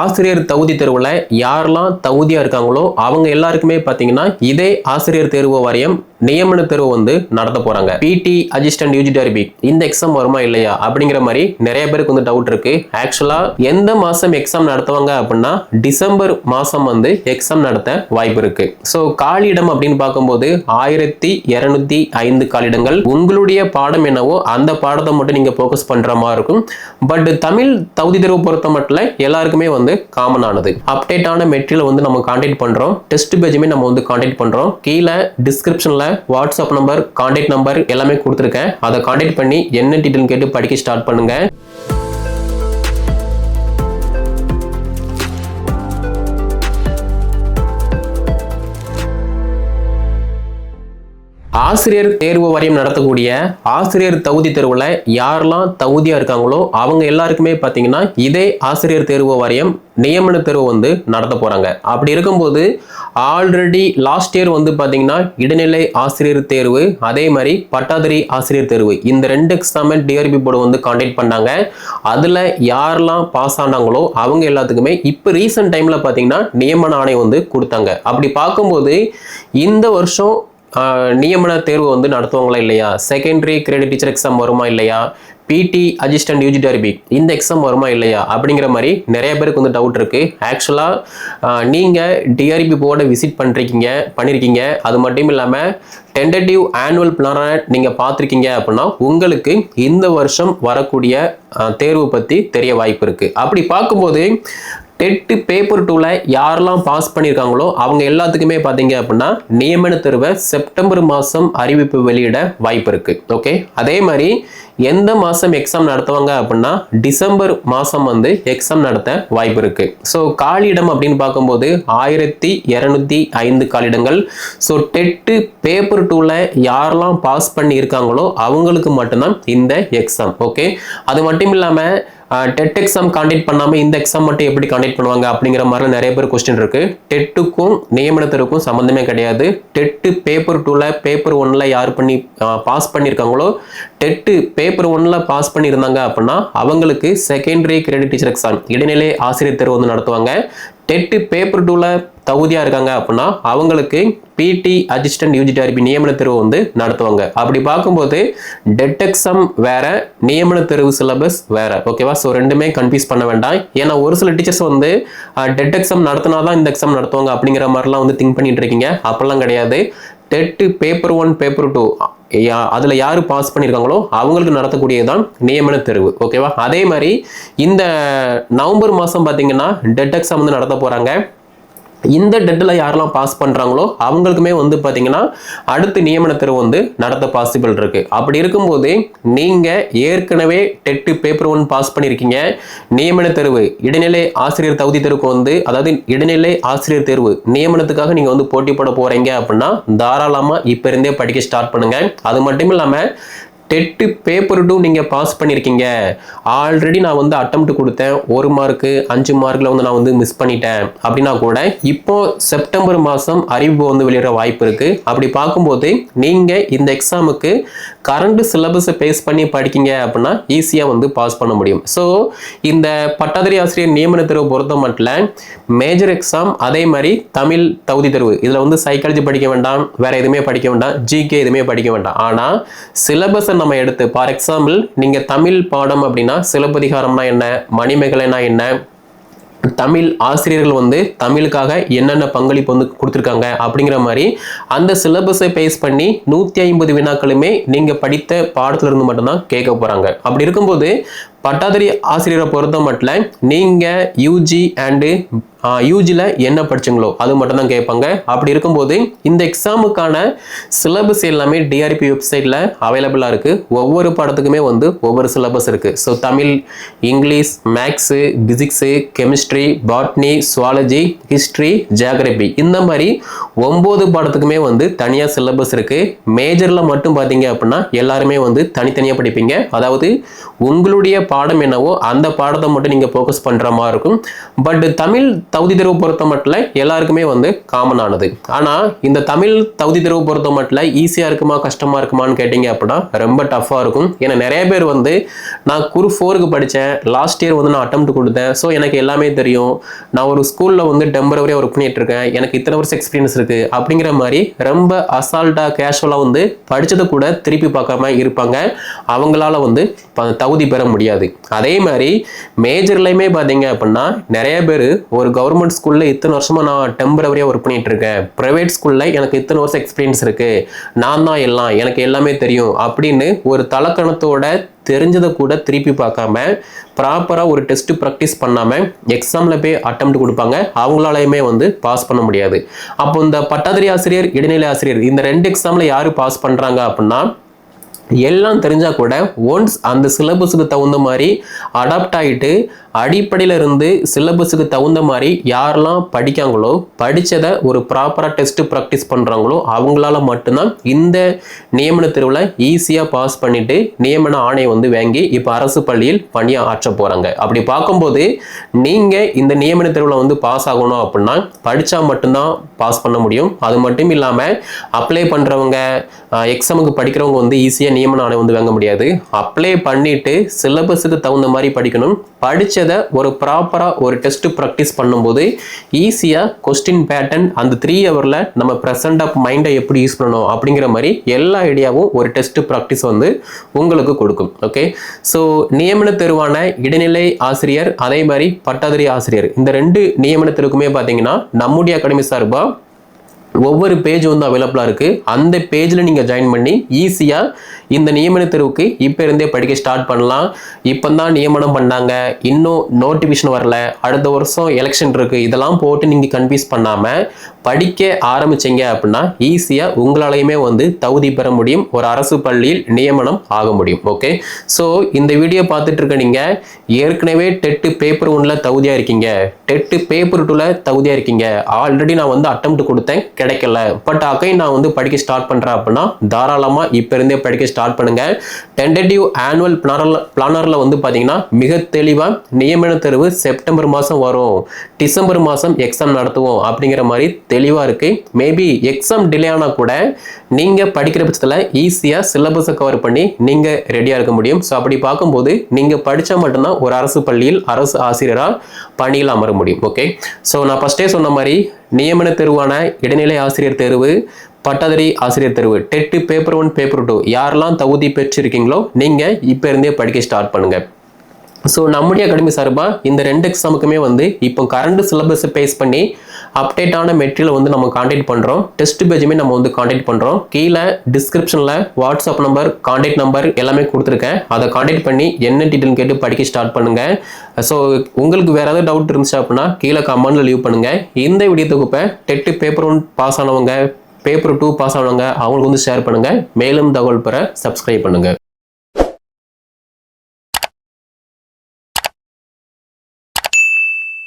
ஆசிரியர் தகுதி தேர்வில் யாரெல்லாம் தகுதியாக இருக்காங்களோ அவங்க எல்லாருக்குமே பார்த்தீங்கன்னா இதே ஆசிரியர் தேர்வு வாரியம் நியமன தேர்வு வந்து நடத்த போகிறாங்க பிடி அசிஸ்டன்ட் யூஜிடர்பி இந்த எக்ஸாம் வருமா இல்லையா அப்படிங்கிற மாதிரி நிறைய பேருக்கு வந்து டவுட் இருக்கு. ஆக்சுவலாக எந்த மாதம் எக்ஸாம் நடத்துவாங்க அப்படின்னா டிசம்பர் மாதம் வந்து எக்ஸாம் நடத்த வாய்ப்பு இருக்கு. ஸோ காலியிடம் அப்படின்னு பார்க்கும்போது ஆயிரத்தி இரநூத்தி ஐந்து காலிடங்கள் உங்களுடைய பாடம் என்னவோ அந்த பாடத்தை மட்டும் நீங்கள் ஃபோக்கஸ் பண்ணுற மாதிரி இருக்கும். பட் தமிழ் தகுதி தேர்வு பொறுத்த மட்டும் எல்லாருக்குமே வந்து காமன் ஆனது. அப்டேட்டான மெட்டீரியல் வந்து நம்ம காண்டாக்ட் பண்றோம். டெஸ்ட் பேஜுமே நம்ம வந்து காண்டாக்ட் பண்றோம். கீழே டிஸ்கிரிப்ஷன்ல வாட்ஸ்அப் நம்பர் காண்டாக்ட் நம்பர் எல்லாமே கொடுத்துருக்கேன். அதை காண்டாக்ட் பண்ணி என்ன டீட்டெயில் கேட்டு படிக்க ஸ்டார்ட் பண்ணுங்க. ஆசிரியர் தேர்வு வாரியம் நடத்தக்கூடிய ஆசிரியர் தகுதி தேர்வுல யாரெல்லாம் தகுதியா இருக்காங்களோ அவங்க எல்லாருக்குமே பார்த்தீங்கன்னா இதே ஆசிரியர் தேர்வு வாரியம் நியமன தேர்வு வந்து நடத்த போறாங்க. அப்படி இருக்கும்போது ஆல்ரெடி லாஸ்ட் இயர் வந்து பார்த்தீங்கன்னா இடைநிலை ஆசிரியர் தேர்வு அதே மாதிரி பட்டாதிரி ஆசிரியர் தேர்வு இந்த ரெண்டு எக்ஸாமே டிஆர்பி போர்டு வந்து கான்டாக்ட் பண்ணாங்க. அதில் யாரெல்லாம் பாஸ் ஆனாங்களோ அவங்க எல்லாத்துக்குமே இப்போ ரீசெண்ட் டைமில் பார்த்தீங்கன்னா நியமன ஆணையம் வந்து கொடுத்தாங்க. அப்படி பார்க்கும்போது இந்த வருஷம் நியமன தேர்வு வந்து நடத்துவாங்களா இல்லையா? செகண்டரி கிரெடிட் டீச்சர் எக்ஸாம் வருமா இல்லையா? பிடி அசிஸ்டன்ட் யூஜி டர்பி இந்த எக்ஸாம் வருமா இல்லையா? அப்படிங்கிற மாதிரி நிறைய பேருக்கு வந்து டவுட் இருக்கு. ஆக்சுவலாக நீங்கள் டிஆர்பி போர்டை விசிட் பண்ணிருக்கீங்க. பண்ணியிருக்கீங்க அது மட்டும் இல்லாமல் டென்டேட்டிவ் ஆனுவல் பிளானை நீங்கள் பார்த்துருக்கீங்க அப்படின்னா உங்களுக்கு இந்த வருஷம் வரக்கூடிய தேர்வு பற்றி தெரிய வாய்ப்பு இருக்குது அப்படி பார்க்கும்போது டெட்டு பேப்பர் டூவில் யாரெல்லாம் பாஸ் பண்ணியிருக்காங்களோ அவங்க எல்லாத்துக்குமே பார்த்தீங்க அப்படின்னா நியமன தேர்வை செப்டம்பர் மாதம் அறிவிப்பு வெளியிட வாய்ப்பு இருக்குது ஓகே அதே மாதிரி எந்த மாதம் எக்ஸாம் நடத்துவாங்க அப்படின்னா டிசம்பர் மாதம் வந்து எக்ஸாம் நடத்த வாய்ப்பு இருக்குது ஸோ காலியிடம் அப்படின்னு பார்க்கும்போது ஆயிரத்தி இரநூத்தி ஐந்து காலிடங்கள் ஸோ டெட்டு பேப்பர் டூவில் யாரெல்லாம் பாஸ் பண்ணியிருக்காங்களோ அவங்களுக்கு மட்டும்தான் இந்த எக்ஸாம் ஓகே அது மட்டும் இல்லாமல் டெட் எக்ஸாம் காண்டக்ட் பண்ணாமல் இந்த எக்ஸாம் மட்டும் எப்படி காண்டக்ட் பண்ணுவாங்க அப்படிங்கிற மாதிரி நிறைய பேர் கொஸ்டின் இருக்கு. டெட்டுக்கும் நியமனத்திற்கும் சம்மந்தமே கிடையாது. டெட்டு பேப்பர் டூவில் பேப்பர் ஒன்ல யார் பண்ணி பாஸ் பண்ணியிருக்காங்களோ டெட்டு பேப்பர் ஒன்ல பாஸ் பண்ணியிருந்தாங்க அப்படின்னா அவங்களுக்கு செகண்டரி கிரெடிட் டீச்சர் எக்ஸாம் இடைநிலை ஆசிரியர் தேர்வு வந்து நடத்துவாங்க. டெட்டு பேப்பர் டூவில் தகுதியாக இருக்காங்க அப்படின்னா அவங்களுக்கு பிடி அசிஸ்டன்ட் யூஜிடிஆர்பி நியமன தேர்வு வந்து நடத்துவாங்க. அப்படி பார்க்கும்போது டெட் எக்ஸாம் வேற நியமன தேர்வு சிலபஸ் வேற. ஓகேவா ஸோ ரெண்டுமே கன்ஃபியூஸ் பண்ண வேண்டாம். ஏன்னா ஒரு சில டீச்சர்ஸ் வந்து டெட் எக்ஸாம் நடத்தினா தான் இந்த எக்ஸாம் நடத்துவாங்க அப்படிங்கிற மாதிரிலாம் வந்து திங்க் பண்ணிட்டு இருக்கீங்க. அப்படிலாம் கிடையாது. TET paper one paper two அதில் யார் பாஸ் பண்ணியிருக்காங்களோ அவங்களுக்கு நடத்தக்கூடியதான் நியமன தேர்வு ஓகேவா அதே மாதிரி இந்த நவம்பர் மாதம் பார்த்தீங்கன்னா டெட் எக்ஸாம் வந்து நடத்த போகிறாங்க இந்த டெட்டில் யாரெல்லாம் பாஸ் பண்ணுறாங்களோ அவங்களுக்குமே வந்து பார்த்தீங்கன்னா அடுத்து நியமன தேர்வு வந்து நடத்த பாசிபிள் இருக்குது அப்படி இருக்கும்போது நீங்கள் ஏற்கனவே டெட்டு பேப்பர் ஒன் பாஸ் பண்ணியிருக்கீங்க நியமன தேர்வு இடைநிலை ஆசிரியர் தகுதி தேர்வுக்கு வந்து அதாவது இடைநிலை ஆசிரியர் தேர்வு நியமனத்துக்காக நீங்கள் வந்து போட்டி போட போகிறீங்க அப்படின்னா தாராளமாக இப்போ இருந்தே படிக்க ஸ்டார்ட் பண்ணுங்கள் அது மட்டும் இல்லாமல் டெட்டு பேப்பர் டூ நீங்கள் பாஸ் பண்ணியிருக்கீங்க ஆல்ரெடி நான் வந்து அட்டம்ப்ட் கொடுத்தேன். ஒரு மார்க்கு அஞ்சு மார்க்கில் வந்து நான் வந்து மிஸ் பண்ணிட்டேன். அப்படின்னா கூட இப்போ செப்டம்பர் மாதம் அறிவிப்பு வந்து வெளியிட வாய்ப்பு இருக்குது அப்படி பார்க்கும்போது நீங்கள் இந்த எக்ஸாமுக்கு கரண்ட் சிலபஸை பேஸ் பண்ணி படிக்கீங்க அப்படின்னா ஈஸியாக வந்து பாஸ் பண்ண முடியும். ஸோ இந்த பட்டாதிரி ஆசிரியர் நியமன தேர்வு பொறுத்த மட்டும் மேஜர் எக்ஸாம் அதே மாதிரி தமிழ் தகுதி தேர்வு. இதில் வந்து சைக்காலஜி படிக்க வேண்டாம் வேறு எதுவுமே படிக்க வேண்டாம் ஜிகே எதுவுமே படிக்க வேண்டாம். ஆனால் சிலபஸை நம்ம எடுத்து ஃபார் எக்ஸாம்பிள் நீங்கள் தமிழ் பாடம் அப்படின்னா சிலப்பதிகாரம்னா என்ன மணிமேகலைனா என்ன தமிழ் ஆசிரியர்கள் வந்து தமிழுக்காக என்னென்ன பங்களிப்பு வந்து கொடுத்துருக்காங்க அப்படிங்கிற மாதிரி அந்த சிலபஸை பேஸ் பண்ணி நூற்றி ஐம்பது வினாக்களுமே நீங்கள் படித்த பாடத்துல இருந்து மட்டும்தான் கேட்க போகிறாங்க அப்படி இருக்கும்போது பட்டாதிரி ஆசிரியரை பொறுத்த மட்டும் நீங்கள் யூஜி அண்டு யூஜியில் என்ன படிச்சீங்களோ அது மட்டும் தான் கேட்பாங்க. அப்படி இருக்கும்போது இந்த எக்ஸாமுக்கான சிலபஸ் எல்லாமே டிஆர்பி வெப்சைட்டில் அவைலபிளாக இருக்குது ஒவ்வொரு பாடத்துக்குமே வந்து ஒவ்வொரு சிலபஸ் இருக்குது so Tamil English maths physics chemistry botany zoology history geography இந்த மாதிரி ஒம்பது பாடத்துக்குமே வந்து தனியாக சிலபஸ் இருக்குது மேஜரில் மட்டும் பார்த்தீங்க அப்படின்னா எல்லாருமே வந்து தனித்தனியாக படிப்பீங்க. அதாவது உங்களுடைய பாடம் என்னவோ அந்த பாடத்தை மட்டும் நீங்கள் ஃபோக்கஸ் பண்ணுற மாதிரி இருக்கும். பட் தமிழ் தகுதி தேர்வு பொறுத்த மட்டும் எல்லாருக்குமே வந்து காமனானது ஆனால் இந்த தமிழ் தகுதி தேர்வு பொறுத்த மட்டும் ஈஸியாக இருக்குமா கஷ்டமாக இருக்குமான்னு கேட்டிங்க அப்படின்னா ரொம்ப டஃப்பாக இருக்கும். ஏன்னா நிறைய பேர் வந்து நான் குரு ஃபோருக்கு படித்தேன் லாஸ்ட் இயர் வந்து நான் அட்டம் கொடுத்தேன். ஸோ எனக்கு எல்லாமே தெரியும். நான் ஒரு ஸ்கூலில் வந்து டெம்பரவரியாக ஒர்க் பண்ணிட்டு இருக்கேன். எனக்கு இத்தனை வருஷம் எக்ஸ்பீரியன்ஸ் இருக்குது அப்படிங்கிற மாதிரி ரொம்ப அசால்ட்டாக கேஷுவலாக வந்து படித்ததை கூட திருப்பி பார்க்காம இருப்பாங்க. அவங்களால வந்து ப- தகுதி பெற முடியாது. அதே மாதிரி மேஜர்லையுமே பார்த்தீங்க அப்படின்னா நிறைய பேர் ஒரு கவர்மெண்ட் ஸ்கூலில் இத்தனை வருஷமாக நான் டெம்பரவரியாக ஒர்க் பண்ணிகிட்ருக்கேன் இருக்கேன். ப்ரைவேட் ஸ்கூலில் எனக்கு இத்தனை வருஷம் எக்ஸ்பீரியன்ஸ் இருக்குது நான் தான் எல்லாம் எனக்கு எல்லாமே தெரியும் அப்படின்னு ஒரு தலக்கணத்தோட தெரிஞ்சதை கூட திருப்பி பார்க்காம ப்ராப்பராக ஒரு டெஸ்ட் ப்ராக்டிஸ் பண்ணாமல் எக்ஸாமில் போய் அட்டம் கொடுப்பாங்க. அவங்களாலையுமே வந்து பாஸ் பண்ண முடியாது. அப்போ இந்த பட்டாதிரி ஆசிரியர் இடைநிலை ஆசிரியர் இந்த ரெண்டு எக்ஸாமில் யார் பாஸ் பண்ணுறாங்க அப்படின்னா எல்லாம் தெரிஞ்சால் கூட ஒன்ஸ் அந்த சிலபஸுக்கு தகுந்த மாதிரி அடாப்ட் ஆகிட்டு அடிப்படையில இருந்து சிலபஸுக்கு தகுந்த மாதிரி யாரெல்லாம் படிக்காங்களோ படித்ததை ஒரு ப்ராப்பராக டெஸ்ட்டு ப்ராக்டிஸ் பண்ணுறாங்களோ அவங்களால மட்டும்தான் இந்த நியமன தேர்வில் ஈஸியாக பாஸ் பண்ணிவிட்டு நியமன ஆணையை வந்து வாங்கி இப்போ அரசு பள்ளியில் பணியை ஆற்ற போகிறாங்க அப்படி பார்க்கும்போது நீங்கள் இந்த நியமன தேர்வில் வந்து பாஸ் ஆகணும் அப்படின்னா படித்தா மட்டும்தான் பாஸ் பண்ண முடியும். அது மட்டும் இல்லாமல் அப்ளை பண்ணுறவங்க எக்ஸாமுக்கு படிக்கிறவங்க வந்து ஈஸியாக நியமன ஆணை வந்து வாங்க முடியாது. அப்ளை பண்ணிவிட்டு சிலபஸுக்கு தகுந்த மாதிரி படிக்கணும். படிச்சதை ஒரு ப்ராப்பராக ஒரு டெஸ்ட் ப்ராக்டிஸ் பண்ணும்போது ஈஸியாக கொஸ்டின் பேட்டர்ன் அந்த த்ரீ ஹவரில் நம்ம ப்ரெசன்ட் ஆஃப் மைண்டை எப்படி யூஸ் பண்ணணும் அப்படிங்கிற மாதிரி எல்லா ஐடியாவும் ஒரு டெஸ்ட் ப்ராக்டிஸ் வந்து உங்களுக்கு கொடுக்கும். ஓகே ஸோ நியமன தேர்வான இடைநிலை ஆசிரியர் அதே மாதிரி பட்டாதிரி ஆசிரியர். இந்த ரெண்டு நியமனத்திற்குமே பார்த்தீங்கன்னா நம்முடைய அகாடமி சார்பாக ஒவ்வொரு பேஜ் வந்து அவைலபிளாக இருக்குது அந்த பேஜில் நீங்கள் ஜாயின் பண்ணி ஈஸியாக இந்த நியமன தேர்வுக்கு இப்போ இருந்தே படிக்க ஸ்டார்ட் பண்ணலாம். இப்போ தான் நியமனம் பண்ணாங்க. இன்னும் நோட்டிஃபிகேஷன் வரல. அடுத்த வருஷம் எலெக்ஷன் இருக்குது இதெல்லாம் போட்டு நீங்கள் கன்ஃபியூஸ் பண்ணாமல் படிக்க ஆரம்பிச்சீங்க அப்படின்னா ஈஸியாக உங்களாலையுமே வந்து தகுதி பெற முடியும். ஒரு அரசு பள்ளியில் நியமனம் ஆக முடியும். ஓகே ஸோ இந்த வீடியோ பார்த்துட்டு இருக்க நீங்கள் ஏற்கனவே டெட்டு பேப்பர் ஒன்றில் தகுதியாக இருக்கீங்க. டெட்டு பேப்பர் டூவில் தகுதியாக இருக்கீங்க. ஆல்ரெடி நான் வந்து அட்டம் கொடுத்தேன். கிடைக்கல. பட் அகைன் நான் வந்து படிக்க ஸ்டார்ட் பண்ணுறேன் அப்படின்னா தாராளமாக இப்போ இருந்தே படிக்க ஸ்டார்ட் பண்ணுங்க. டென்டேட்டிவ் ஆனுவல் பிளானரில் பிளானரில் வந்து பார்த்தீங்கன்னா மிக தெளிவாக நியமன தேர்வு செப்டம்பர் மாதம் வரும். டிசம்பர் மாதம் எக்ஸாம் நடத்துவோம் அப்படிங்கிற மாதிரி தெளிவாக இருக்குது மேபி எக்ஸாம் டிலே ஆனால் கூட நீங்கள் படிக்கிற பட்சத்தில் ஈஸியாக சிலபஸை கவர் பண்ணி நீங்கள் ரெடியாக இருக்க முடியும். ஸோ அப்படி பார்க்கும்போது நீங்கள் படித்தா மட்டும்தான் ஒரு அரசு பள்ளியில் அரசு ஆசிரியராக பணியில் அமர முடியும். ஓகே ஸோ நான் ஃபஸ்ட்டே சொன்ன மாதிரி நியமன தேர்வான இடைநிலை ஆசிரியர் தேர்வு பட்டதாரி ஆசிரியர் தேர்வு. TET paper one paper two யாரெல்லாம் தகுதி பெற்றிருக்கீங்களோ நீங்கள் இப்போ இருந்தே படிக்க ஸ்டார்ட் பண்ணுங்கள் ஸோ நம்முடைய அகாடமி சார்பாக இந்த ரெண்டு எக்ஸாமுக்குமே வந்து இப்போ கரண்ட் சிலபஸை பேஸ் பண்ணி அப்டேட்டான மெட்டீரியல் வந்து நம்ம காண்டாக்ட் பண்ணுறோம் டெஸ்ட் பேஜுமே நம்ம வந்து காண்டாக்ட் பண்ணுறோம் கீழே டிஸ்கிரிப்ஷனில் வாட்ஸ்அப் நம்பர் காண்டாக்ட் நம்பர் எல்லாமே கொடுத்துருக்கேன். அதை காண்டாக்ட் பண்ணி என்ன டீட்டெயில் கேட்டு படிக்க ஸ்டார்ட் பண்ணுங்கள் ஸோ உங்களுக்கு வேறு ஏதாவது டவுட் இருந்துச்சு அப்படின்னா கீழே கமெண்ட்டில் லீவ் பண்ணுங்கள் இந்த வீடியோ தொகுப்பை டெட்டு பேப்பர் ஒன் பாஸ் ஆனவங்க பேப்பர் டூ பாஸ் ஆனவங்க அவங்களுக்கு வந்து ஷேர் பண்ணுங்கள் மேலும் தகவல் பெற சப்ஸ்கிரைப் பண்ணுங்கள்